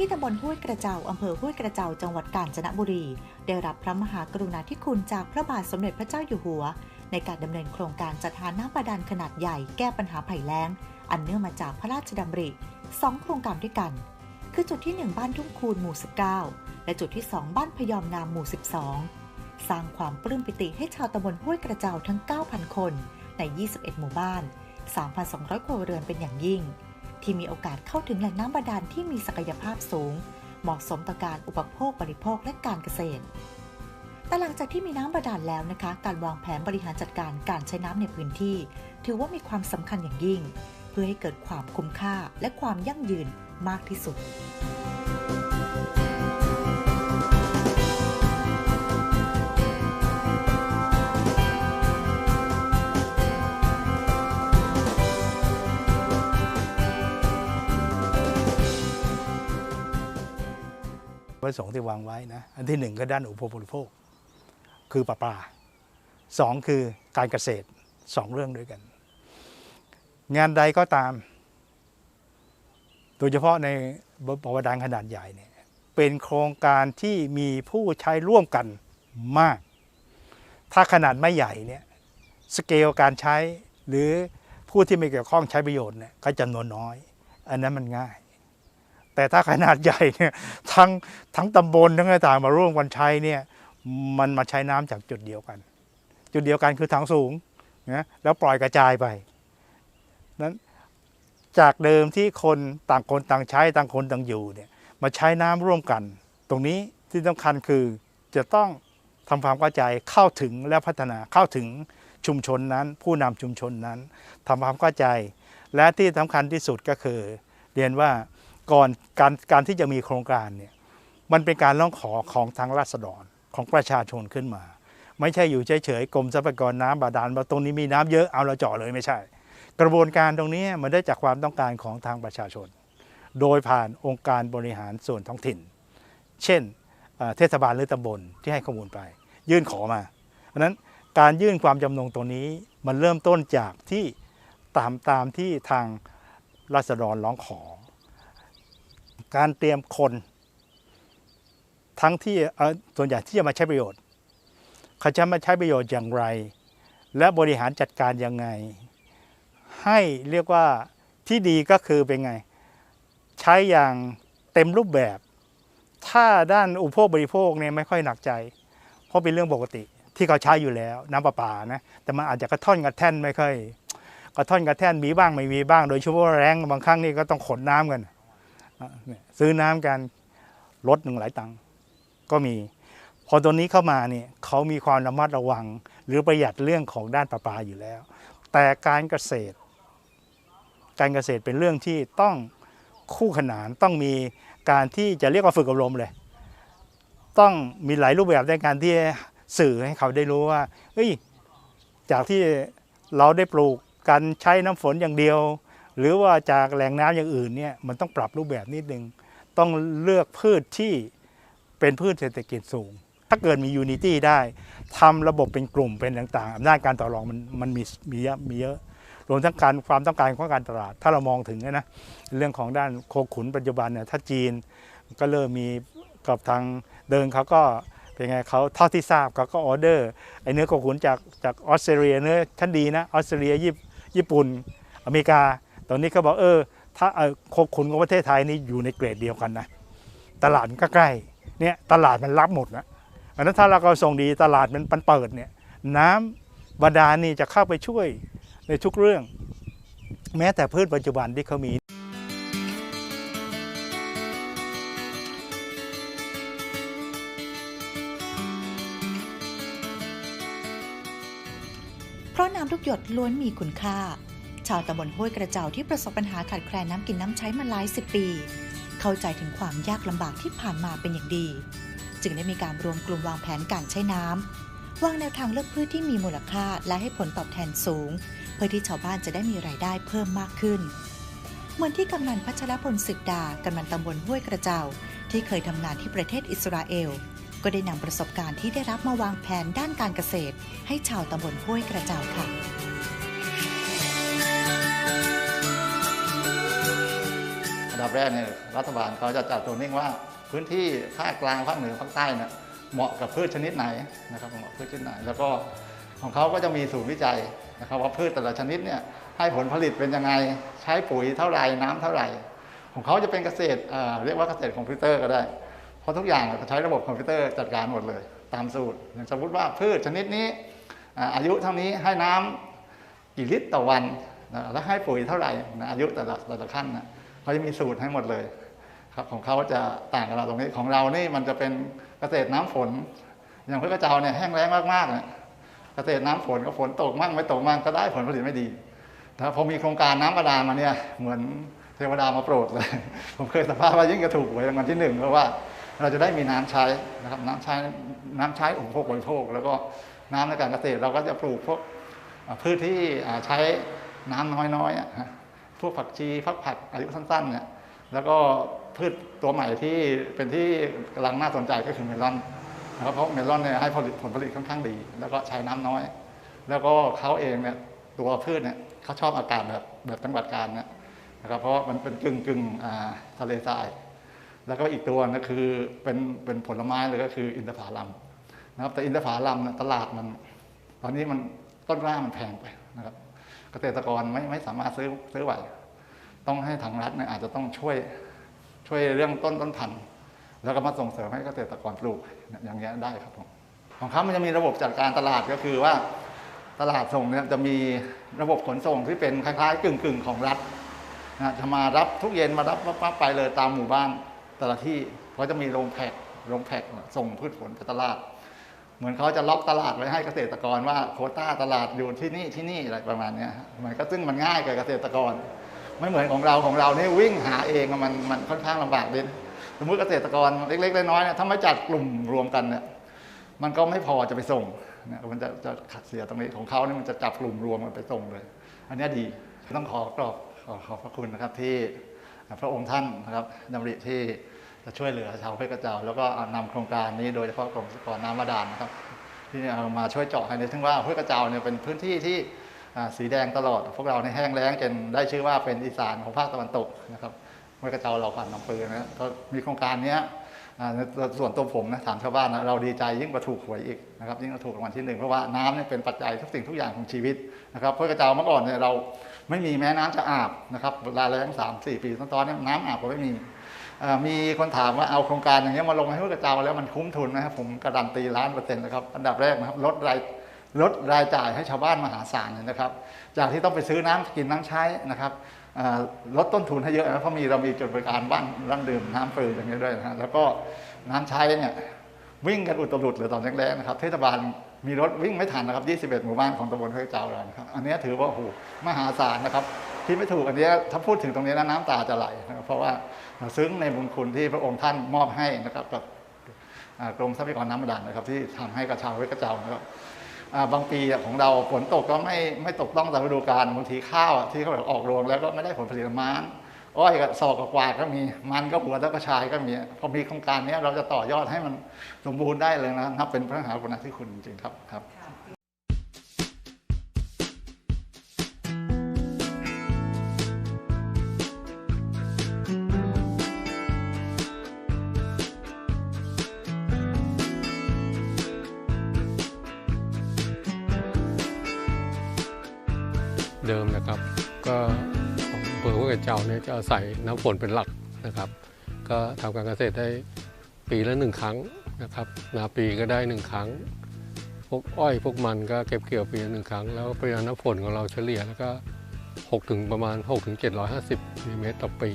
ที่ตำบลห้วยกระเจ้าอำเภอห้วยกระเจ้าจังหวัดกาญจนบุรี ได้รับพระมหากรุณาธิคุณจากพระบาทสมเด็จพระเจ้าอยู่หัว ในการดำเนินโครงการจัดหาน้ำบาดาลขนาดใหญ่แก้ปัญหาภัยแล้ง อันเนื่องมาจากพระราชดำริสองโครงการด้วยกัน คือจุดที่ 1 บ้านทุ่งคูนหมู่ 19 และจุดที่ 2 บ้านพยอมงามหมู่ 12 สร้างความปลื้มปิติให้ชาวตำบลห้วยกระเจ้าทั้ง 9,000 คนใน 21 หมู่บ้าน 3,200 ครัวเรือนเป็นอย่างยิ่ง ที่มีโอกาสเข้าถึงแหล่งน้ำบาดาลที่มีศักยภาพสูง เหมาะสมต่อการอุปโภคบริโภคและการเกษตร แต่หลังจากที่มีน้ำบาดาลแล้วนะคะ การวางแผนบริหารจัดการการใช้น้ำในพื้นที่ ถือว่ามีความสำคัญอย่างยิ่ง เพื่อให้เกิดความคุ้มค่าและความยั่งยืนมากที่สุด ระสงค์ที่วางไว้นะอันที่หนึ่งก็ด้านอุปโภคบริโภค คือปลาปลาสองคือการเกษตรสองเรื่องด้วยกัน งานใดก็ตาม โดยเฉพาะในบวดานขนาดใหญ่เนี่ยเป็นโครงการที่มีผู้ใช้ร่วมกันมาก ถ้าขนาดไม่ใหญ่เนี่ยสเกลการใช้หรือผู้ที่ไม่เกี่ยวข้องใช้ประโยชน์เนี่ยก็จำนวนน้อย อันนั้นมันง่าย แต่ถ้าขนาดใหญ่เนี่ยทั้งทั้งตำบลทั้งอะไรต่างมาร่วมกันใช้เนี่ยมันมาใช้น้ำจากจุดเดียวกัน จุดเดียวกันคือถังสูงนะแล้วปล่อยกระจายไปนั้นจากเดิมที่คนต่างคนต่างใช้ต่างคนต่างอยู่เนี่ยมาใช้น้ำร่วมกัน ตรงนี้ที่สำคัญคือจะต้องทำความเข้าใจเข้าถึงและพัฒนาเข้าถึงชุมชนนั้น ผู้นำชุมชนนั้นทำความเข้าใจ และที่สำคัญที่สุดก็คือ เรียนว่า ก่อนการการที่จะมีโครงการเนี่ยมันเป็นการร้องขอของทางราษฎรของประชาชนขึ้นมา ไม่ใช่อยู่เฉยๆกรมทรัพยากรน้ำบาดาลว่าตรงนี้มีน้ำเยอะเอาเราเจาะเลยไม่ใช่ กระบวนการตรงนี้มันได้จากความต้องการของทางประชาชน โดยผ่านองค์การบริหารส่วนท้องถิ่น เช่นเทศบาลหรือตำบลที่ให้ข้อมูลไป ยื่นขอมาเพราะฉะนั้นการยื่นความจำนงตรงนี้มันเริ่มต้นจากที่ตามตามที่ทางราษฎรร้องขอ การเตรียมคน ทั้งที่ส่วนใหญ่ที่จะมาใช้ประโยชน์ เขาจะมาใช้ประโยชน์อย่างไร และบริหารจัดการยังไง ให้เรียกว่าที่ดีก็คือเป็นไง ใช้อย่างเต็มรูปแบบ ถ้าด้านอุปโภคบริโภคเนี่ยไม่ค่อยหนักใจ เพราะเป็นเรื่องปกติที่เขาใช้อยู่แล้วน้ำประปานะแต่มันอาจจะกระท่อนกระแท่นไม่ค่อยกระท่อนกระแท่นมีบ้างไม่มีบ้าง โดยเฉพาะแรงบางครั้งนี่ก็ต้องขนน้ำกัน ซื้อน้ำกันรถหนึ่งหลายตังค์ก็มี พอตัวนี้เข้ามาเนี่ยเขามีความระมัดระวัง หรือประหยัดเรื่องของด้านประปาอยู่แล้ว แต่การเกษตร การเกษตรเป็นเรื่องที่ต้องคู่ขนานต้องมีการที่จะเรียกว่าฝึกอบรมเลย ต้องมีหลายรูปแบบในการที่สื่อให้เขาได้รู้ว่าเฮ้ยจากที่เราได้ปลูกการใช้น้ำฝนอย่างเดียว หรือว่าจากแหล่งน้ำอย่างอื่นเนี่ยมันต้องปรับรูปแบบนิดนึง ต้องเลือกพืชที่เป็นพืชเศรษฐกิจสูง ถ้าเกิดมียูนิตี้ได้ทำระบบเป็นกลุ่มเป็นต่างๆอำนาจการต่อรองมันมันมีมีเยอะมีเยอะรวมทั้งการความต้องการของการตลาด ถ้าเรามองถึงนะเรื่องของด้านโคขุนปัจจุบันเนี่ยถ้าจีนก็เริ่มมีกับทางเดินเขาก็เป็นไงเขาเท่าที่ทราบเขาก็ออเดอร์ไอ้เนื้อโคขุนจากจากออสเตรเลียเนื้อชั้นดีนะออสเตรเลียญี่ปุ่นอเมริกา ตอนนี้เขาบอกเออ ถ้าเอ่อคขุนของประเทศไทยนี่อยู่ในเกรดเดียวกันนะ ตลาดมันก็ใกล้เนี่ยตลาดมันรับหมดแล้วอันนั้นถ้าเราก็ส่งดีตลาดมันมันเปิดเนี่ยน้ำบาดาลนี่จะเข้าไปช่วยในทุกเรื่อง แม้แต่พืชปัจจุบันที่เขามีเพราะน้ำทุกหยดล้วนมีคุณค่า ชาวตำบลห้วยกระเจ้าที่ประสบปัญหาขาดแคลนน้ำกินน้ำใช้มาหลายสิบปี เข้าใจถึงความยากลำบากที่ผ่านมาเป็นอย่างดี จึงได้มีการรวมกลุ่มวางแผนการใช้น้ำวางแนวทางเลือกพืชที่มีมูลค่าและให้ผลตอบแทนสูง เพื่อที่ชาวบ้านจะได้มีรายได้เพิ่มมากขึ้น เหมือนที่กำนันพัชรพลศึกดากำนันตำบลห้วยกระเจ้า ที่เคยทำงานที่ประเทศอิสราเอลก็ได้นำประสบการณ์ที่ได้รับมาวางแผนด้านการเกษตร ให้ชาวตำบลห้วยกระเจ้าค่ะ ดับแรกเนี่ยรัฐบาลเขาจะจัดตัวนิ่งว่าพื้นที่ภาคกลางภาคเหนือภาคใต้เนี่ยเหมาะกับพืชชนิดไหนนะครับเหมาะพืชชนิดไหน แล้วก็ของเขาก็จะมีศูนย์วิจัยนะครับว่าพืชแต่ละชนิดเนี่ยให้ผลผลิตเป็นยังไงใช้ปุ๋ยเท่าไหร่น้ำเท่าไหร่ ของเขาจะเป็นเกษตรเอ่อเรียกว่าเกษตรคอมพิวเตอร์ก็ได้ เพราะทุกอย่างใช้ระบบคอมพิวเตอร์จัดการหมดเลย ตามสูตรอย่างสมมติว่าพืชชนิดนี้อายุเท่านี้ให้น้ำกี่ลิตรต่อวันแล้วให้ปุ๋ยเท่าไหร่นอายุแต่ละแต่ละขั้นนะ เขาจะมีสูตรให้หมดเลยครับของเขาจะต่างกับเราตรงนี้ของเรานี่มันจะเป็นเกษตรน้ำฝน อย่างพระกระเจ้าเนี่ยแห้งแล้งมากๆเนี่ยเกษตรน้ำฝนก็ฝนตกมั่งไม่ตกมั่งก็ได้ผลผลิตไม่ดีแต่พอมีโครงการน้ำบาดาลมาเนี่ยเหมือนเทวดามาโปรดเลย ผมเคยสัมภาษณ์ว่ายิ่งกระถูกหวยรางวัลที่หนึ่งเพราะว่าเราจะได้มีน้ำใช้นะครับน้ำใช้น้ำใช้อุปโภคบริโภค แล้วก็น้ำในการเกษตรเราก็จะปลูกพวกพืชที่ใช้น้ำน้อยๆอะฮะ พวกผักชีฟักผักอายุสั้นๆเนี่ยแล้วก็พืชตัวใหม่ที่เป็นที่กำลังน่าสนใจก็คือเมลอนนะครับเพราะเมลอนเนี่ยให้ผลิตผลผลิตค่อนข้างดี แล้วก็ใช้น้ำน้อย แล้วก็เขาเองเนี่ยตัวพืชเนี่ยเขาชอบอากาศแบบแบบจังหวัดกาญนี่ยนะครับเพราะมันเป็นกึ่งกึ่งทะเลทราย แล้วก็อีกตัวนะคือเป็นเป็นผลไม้เลยก็คืออินทผลัมนะครับแต่อินทผลัมเนี่ยตลาดมัน ตอนนี้มันต้นกล้ามันแพงไปนะครับ เกษตรกรไม่ไม่สามารถซื้อซื้อไหวต้องให้ทางรัฐเนี่ยอาจจะต้องช่วยช่วยเรื่องต้นต้นพันธุ์แล้วก็มาส่งเสริมให้เกษตรกรปลูกอย่างเงี้ยได้ครับผมของเขามันจะมีระบบจัดการตลาดก็คือว่าตลาดส่งเนี่ยจะมีระบบขนส่งที่เป็นคล้ายๆกึ่งกึ่งๆของรัฐนะจะมารับทุกเย็นมารับปั๊บไปเลยตามหมู่บ้านแต่ละที่เขาจะมีโรงแพ็คโรงแพ็คส่งพืชผลไปตลาด เหมือนเขาจะล็อกตลาดไว้ให้เกษตรกรว่าโคต้าตลาดอยู่ที่นี่ที่นี่อะไรประมาณนี้มันก็ซึ่งมันง่ายกับเกษตรกร ไม่เหมือนของเราของเรานี่วิ่งหาเองมันมันค่อนข้างลำบากนิดสมมติเกษตรกรเล็กๆน้อยๆเนี่ยถ้าไม่จัดกลุ่มรวมกันเนี่ยมันก็ไม่พอจะไปส่งนะมันจะจะขัดเสียตรงนี้ของเขาเนี่ยมันจะจับกลุ่มรวมกันไปส่งเลย อันนี้ดีต้องขอกรอบขอขอบพระคุณนะครับที่พระองค์ท่านนะครับดำริที่ จะช่วยเหลือชาวเพชรกระเจ้า แล้วก็เอานำโครงการนี้โดยเฉพาะกรมสกรน้ำบาดาลนะครับ ที่เอามาช่วยเจาะให้ในถึงว่าห้วยกระเจ้าเนี่ยเป็นพื้นที่ที่สีแดงตลอด พวกเราในแห้งแล้งจนได้ชื่อว่าเป็นอีสานของภาคตะวันตกนะครับห้วยกระเจ้าเราผ่านลำปืนนะก็มีโครงการนี้ส่วนตัวผมนะถามชาวบ้านนะเราดีใจยิ่งกว่าถูกหวยอีกนะครับยิ่งกว่าถูกรางวัลที่หนึ่งเพราะว่าน้ำเนี่ยเป็นปัจจัยทุกสิ่งทุกอย่างของชีวิตนะครับห้วยกระเจ้าเมื่อก่อนเนี่ยเราไม่มีแม่น้ำจะอาบนะครับเวลาแล้งสามสี่ปีตอนนี้น้ำอาบก็ไม่มี มีคนถามว่าเอาโครงการอย่างเงี้ยมาลงให้ห้วกระเจ้าแล้วมันคุ้มทุนไหมครับผมการันตีล้านเปอร์เซ็นต์นะครับอันดับแรกนะครับลดรายลดรายจ่ายให้ชาวบ้านมหาศาลเลยนะครับ จากที่ต้องไปซื้อน้ำกินน้ำใช้นะครับลดต้นทุนให้เยอะนะเพราะมีเรามีจุดบริการบ้านร้านดื่มน้ำฟรีอย่างเงี้ยด้วยนะแล้วก็น้ำใช้เนี่ยวิ่งกันอุตรุดเลยตอนแรกๆนะครับเทศบาลมีรถวิ่งไม่ทันนะครับ 21 หมู่บ้านของตำบลห้วยกระเจ้าเราครับอันนี้ถือว่าโอ้โหมหาศาลนะครับ ที่ไม่ถูกอันนี้ถ้าพูดถึงตรงนี้นะน้ำตาจะไหลนะครับเพราะว่าซึ้งในบุญคุณที่พระองค์ท่านมอบให้นะครับกับกรมทรัพยากรน้ำบาดาลนะครับ ที่ทำให้กระชาวไว้กระเจ้านะครับอ่าบางปีอะของเราฝนตกก็ไม่ไม่ตกต้องตามฤดูกาลบางทีข้าวที่เขาแบบออกรวงแล้วก็ไม่ได้ผลผลิตมาณอ้อยกับซอกกับกวาดก็มีมันก็หัวแล้วก็ชายก็มีพอมีโครงการนี้เราจะต่อยอดให้มันสมบูรณ์ได้เลยนะนับเป็นพระมหากรุณาธิคุณจริงๆครับครับ เดิมนะครับ ก็ของอำเภอห้วยกระเจ้าเนี่ยจะอาศัยน้ำฝนเป็นหลักนะครับ ก็ทำการเกษตรได้ปีละหนึ่งครั้งนะครับ นาปีก็ได้หนึ่งครั้ง พวกอ้อยพวกมันก็เก็บเกี่ยวปีละหนึ่งครั้ง แล้วปริมาณน้ำฝนของเราเฉลี่ยแล้วก็6ถึงประมาณ6ถึง750มิลลิเมตรต่อปี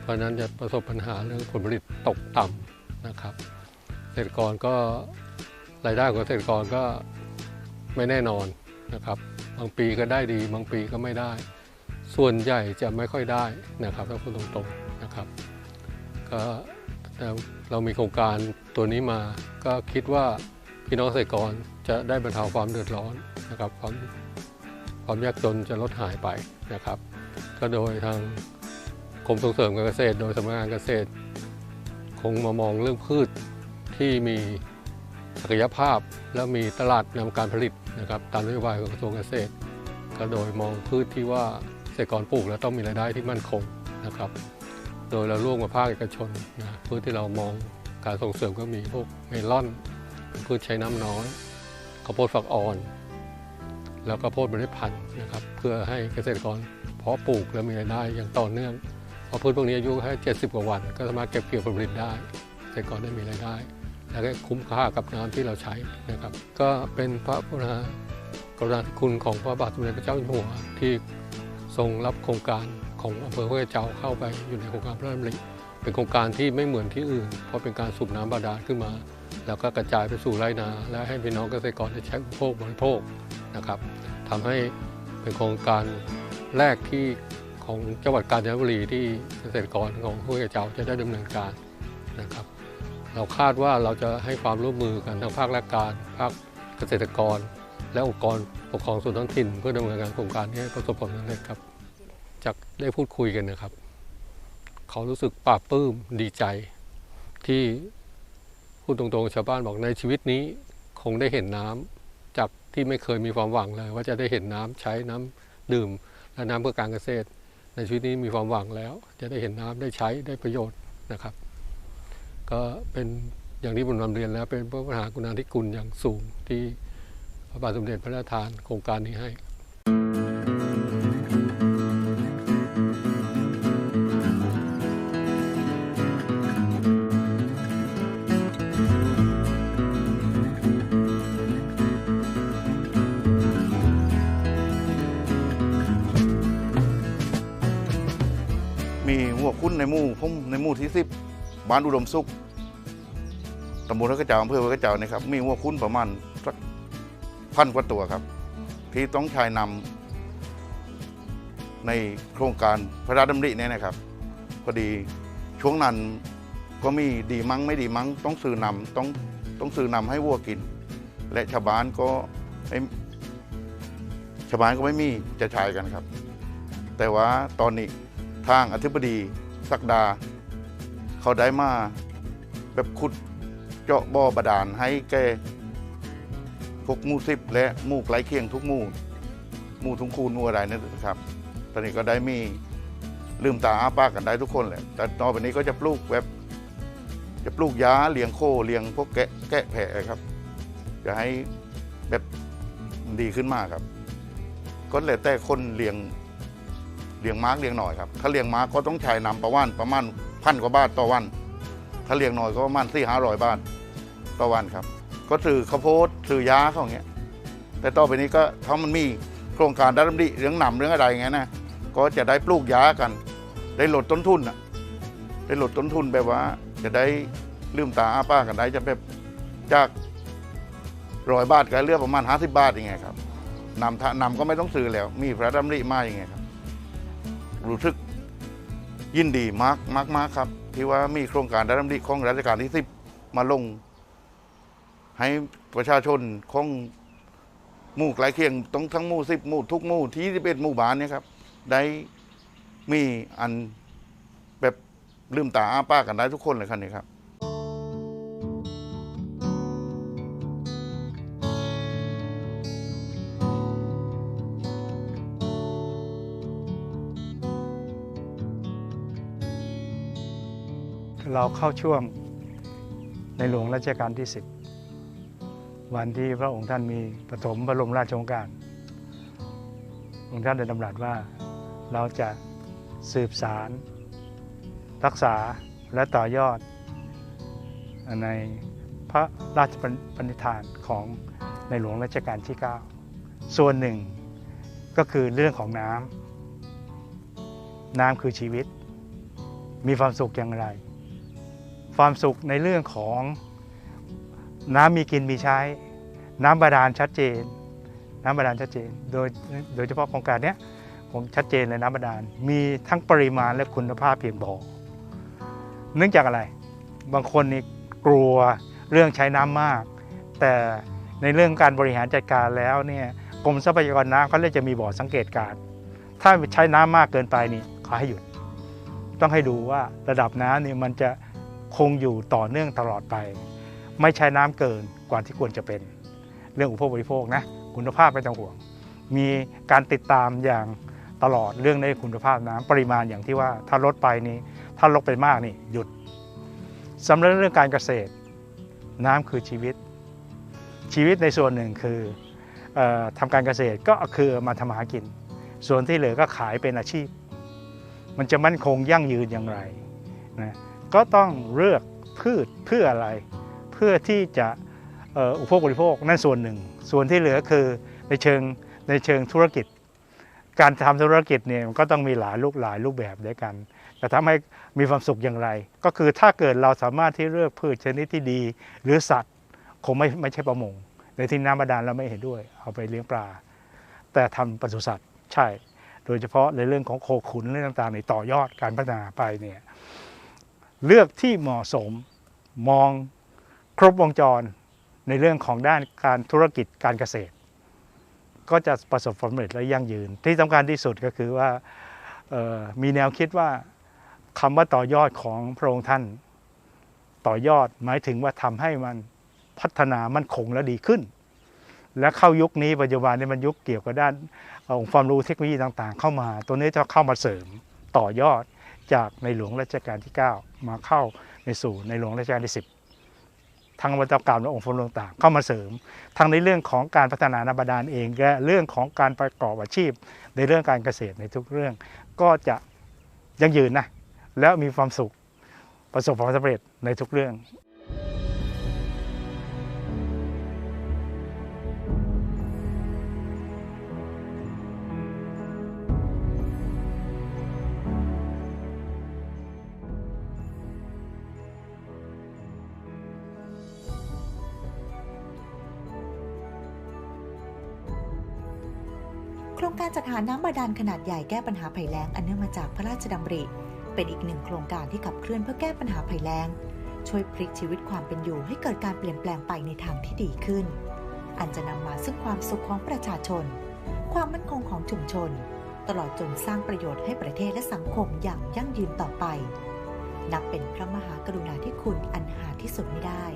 เพราะนั้นจะประสบปัญหาเรื่องผลผลิตตกต่ำนะครับเกษตรกรก็รายได้ของเกษตรกรก็ไม่แน่นอน นะครับ บางปีก็ได้ดี บางปีก็ไม่ได้ ส่วนใหญ่จะไม่ค่อยได้นะครับถ้าพูดตรงๆนะครับก็แต่เรามีโครงการตัวนี้มาก็คิดว่าพี่น้องเกษตรกรจะได้บรรเทาความเดือดร้อนนะครับความความยากจนจะลดหายไปนะครับ ก็โดยทางกรมส่งเสริมการเกษตร โดยสำนักงานเกษตร คงมามองเรื่องพืชที่มี ศักยภาพ และมีตลาดนำการผลิตนะครับตามนโยบายของกระทรวงเกษตร ก็โดยมองพืชที่ว่าเกษตรกรปลูกแล้วต้องมีรายได้ที่มั่นคงนะครับ โดยเราร่วมกับภาคเอกชนนะพืชที่เรามองการส่งเสริมก็มีพวกเมลอนพืชใช้น้ำน้อยข้าวโพดฝักอ่อน แล้วก็โพดเมล็ดพันธุ์นะครับเพื่อให้เกษตรกรเพาะปลูกและมีรายได้อย่างต่อเนื่องเพราะพืชพวกนี้อายุแค่70 กว่าวัน ก็สามารถเก็บเกี่ยวผลผลิตได้เกษตรกรได้มีรายได้ และก็คุ้มค่ากับน้ำที่เราใช้นะครับ ก็เป็นพระพุทธกรุณาธิคุณของพระบาทสมเด็จพระเจ้าอยู่หัวที่ทรงรับโครงการของอำเภอห้วยเจ้าเข้าไปอยู่ในโครงการพระราชดำริเป็นโครงการที่ไม่เหมือนที่อื่น เพราะเป็นการสูบน้ำบาดาลขึ้นมา แล้วก็กระจายไปสู่ไร่นา และให้พี่น้องเกษตรกรได้ใช้อุปโภคบริโภคนะครับทำให้เป็นโครงการแรกที่ของจังหวัดกาญจนบุรีที่เกษตรกรของห้วยเจ้าจะได้ดำเนินการนะครับ เราคาดว่าเราจะให้ความร่วมมือกันทั้งภาคราชการ ภาคเกษตรกร และองค์กรปกครองส่วนท้องถิ่น เพื่อดำเนินการโครงการนี้ให้ประสบความสำเร็จครับ จากได้พูดคุยกันนะครับ เขารู้สึกปลาบปลื้มดีใจ ที่พูดตรงๆชาวบ้านบอกในชีวิตนี้คงได้เห็นน้ำจากที่ไม่เคยมีความหวังเลย ว่าจะได้เห็นน้ำใช้น้ำดื่ม และน้ำเพื่อการเกษตร ในชีวิตนี้มีความหวังแล้ว จะได้เห็นน้ำได้ใช้ได้ประโยชน์นะครับ ก็เป็นอย่างที่ผมนำเรียนแล้ว เป็นพระมหากรุณาธิคุณอย่างสูงที่พระบาทสมเด็จพระราชทานโครงการนี้ให้มีหัวคุ้นในหมู่ผมในหมู่ที่สิบบ้านอุดมสุขำบลพระกระเจ้าอำเภอพระกระเจ้านะครับมีหัวคุ้นประมาณสักพันกว่าตัวครับ ที่ต้องใช้นำในโครงการพระราชดำริเนี่ยนะครับพอดีช่วงนั้นก็มีดีมั้งไม่ดีมั้ง ต้องซื้อนำต้องต้องซื้อนำให้วัวกิน และชาวบ้านก็ไม่ชาวบ้านก็ไม่มีจะใช้กันครับ แต่ว่าตอนนี้ทางอธิบดีศักดา เขาได้มาแบบขุด เจาะบ่อบาดาลให้แก่พวกมู่สิบและมู่ใกลเคียงทุกมู่มู่ทุงคูนมู่อะไรนั่นะครับ ตอนนี้ก็ได้มีลืมตาอ้าปากกันได้ทุกคนแหละ แต่ต่อไปนี้ก็จะปลูกแบบ จะปลูกยาเลี้ยงโคเลี้ยงพวกแกะแกะแพะครับ จะให้แบบดีขึ้นมากครับ ก็แล้วแต่คนเลี้ยงเลี้ยงม้าเลี้ยงหน่อยครับ ถ้าเลี้ยงม้าก็ต้องใช้นำประวันประมาณพันกว่าบาทต่อวัน ถ้าเลี้ยงหน่อยก็ประมาณสี่ห้าร้อยบาทต่อวันครับ ก็ถือข้าวโพดถือยาเขาอย่างเงี้ย แต่ต่อไปนี้ก็ถ้ามันมีโครงการด้านดีเรื่องหนำเรื่องอะไรอย่างเงี้ยนะก็จะได้ปลูกยากัน ได้ลดต้นทุนอะได้ลดต้นทุนแบบว่า จะได้ลืมตาอ้าปากันได้จะแบบจากร้อยบาทก็เลือกประมาณห้าสิบบาทอย่างเงี้ยครับนำนำก็ไม่ต้องซื้อแล้ว มีพระดำริมาอย่างเงี้ยครับรู้สึก ยินดีมากมากมากครับ ที่ว่ามีโครงการด้านดีของรัชกาลที่สิบมาลง ให้ประชาชนของหมู่ใกล้เคียงต้องทั้งหมู่สิบหมู่ทุกหมู่ที่ที่เป็นหมู่บ้านเนี่ยครับ ได้มีอันแบบลืมตาอ้าปากกันได้ทุกคนเลยครับนี่ครับ เราเข้าช่วงในหลวงรัชกาลที่ 10 วันที่พระองค์ท่านมีปฐมบรมราชโองการ องค์ท่านได้ดำรัสว่าเราจะสืบสาร รักษาและต่อยอด ในพระราชปณิธานของในหลวงรัชกาลที่ 9 ส่วนหนึ่งก็คือเรื่องของน้ำน้ำคือชีวิต มีความสุขอย่างไร ความสุขในเรื่องของน้ำมีกินมีใช้ น้ำบาดาลชัดเจน น้ำบาดาลชัดเจน โดยโดยเฉพาะโครงการนี้ผมชัดเจนเลยน้ำบาดาล มีทั้งปริมาณและคุณภาพเพียงพอเนื่องจากอะไร บางคนนี่กลัวเรื่องใช้น้ำมาก แต่ในเรื่องการบริหารจัดการแล้วเนี่ยกรมทรัพยากรน้ำเขาเลยจะมีบอร์ดสังเกตการ ถ้าใช้น้ำมากเกินไปนี่เขาให้หยุด ต้องให้ดูว่าระดับน้ำนี่มันจะ คงอยู่ต่อเนื่องตลอดไป ไม่ใช้น้ำเกินกว่าที่ควรจะเป็น เรื่องอุปโภคบริโภคนะคุณภาพไม่ต้องห่วง มีการติดตามอย่างตลอดเรื่องในคุณภาพน้ำปริมาณอย่างที่ว่าถ้าลดไปนี่ถ้าลดไปมากนี่หยุดสำหรับเรื่องการเกษตร น้ำคือชีวิต ชีวิตในส่วนหนึ่งคือออทำการเกษตรก็คือมาทำหากิน ส่วนที่เหลือก็ขายเป็นอาชีพ มันจะมั่นคงยั่งยืนอย่างไรนะ ก็ต้องเลือกพืชเพื่ออะไร เพื่อที่จะอุปโภคบริโภคนั่นส่วนหนึ่ง ส่วนที่เหลือคือในเชิงในเชิงธุรกิจ การทำธุรกิจเนี่ยมันก็ต้องมีหลายรูปหลายรูปแบบด้วยกัน แต่ทำให้มีความสุขอย่างไร ก็คือถ้าเกิดเราสามารถที่เลือกพืชชนิดที่ดี หรือสัตว์คงไม่ไม่ใช่ประมงในที่น้ำบาดาลเราไม่เห็นด้วย เอาไปเลี้ยงปลา แต่ทำปศุสัตว์ใช่ โดยเฉพาะในเรื่องของโคขุนเรื่องต่างๆในต่อยอดการพัฒนาไปเนี่ย เลือกที่เหมาะสมมองครบวงจรในเรื่องของด้านการธุรกิจการเกษตร ก็จะประสบความสำเร็จและยั่งยืน ที่สำคัญที่สุดก็คือว่ามีแนวคิดว่าคำว่าต่อยอดของพระองค์ท่าน ต่อยอดหมายถึงว่าทำให้มันพัฒนามั่นคงและดีขึ้น และเข้ายุคนี้ปัจจุบันนี้มันยุคเกี่ยวกับด้านองค์ความรู้เทคโนโลยีต่าง ๆ เข้ามา ตัวนี้จะเข้ามาเสริมต่อยอด จากในหลวงรัชกาลที่ 9 มาเข้าในสู่ในหลวงรัชกาลที่ 10 ทางวัตกรรมและองค์ความรู้ต่างเข้ามาเสริม ทั้งในเรื่องของการพัฒนานาบดานเองและเรื่องของการประกอบอาชีพ ในเรื่องการเกษตรในทุกเรื่อง ก็จะยั่งยืนนะแล้วมีความสุขประสบความสำเร็จในทุกเรื่อง จัดหาน้ำบาดาลขนาดใหญ่แก้ปัญหาภัยแล้งอันเนื่องมาจากพระราชดำริ เป็นอีกหนึ่งโครงการที่ขับเคลื่อนเพื่อแก้ปัญหาภัยแล้ง ช่วยพลิกชีวิตความเป็นอยู่ให้เกิดการเปลี่ยนแปลงไปในทางที่ดีขึ้น อันจะนำมาซึ่งความสุขของประชาชน ความมั่นคงของชุมชน ตลอดจนสร้างประโยชน์ให้ประเทศและสังคมอย่างยั่งยืนต่อไป นับเป็นพระมหากรุณาธิคุณอันหาที่สุดไม่ได้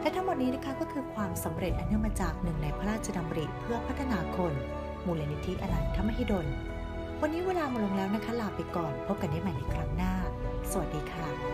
และทั้งหมดนี้นะคะก็คือความสำเร็จอันเนื่องมาจากหนึ่งในพระราชดำริเพื่อพัฒนาคน มูลนิธิอรันทมหิดล วันนี้เวลาหมดลงแล้วนะคะ ลาไปก่อน พบกันได้ใหม่ในครั้งหน้า สวัสดีค่ะ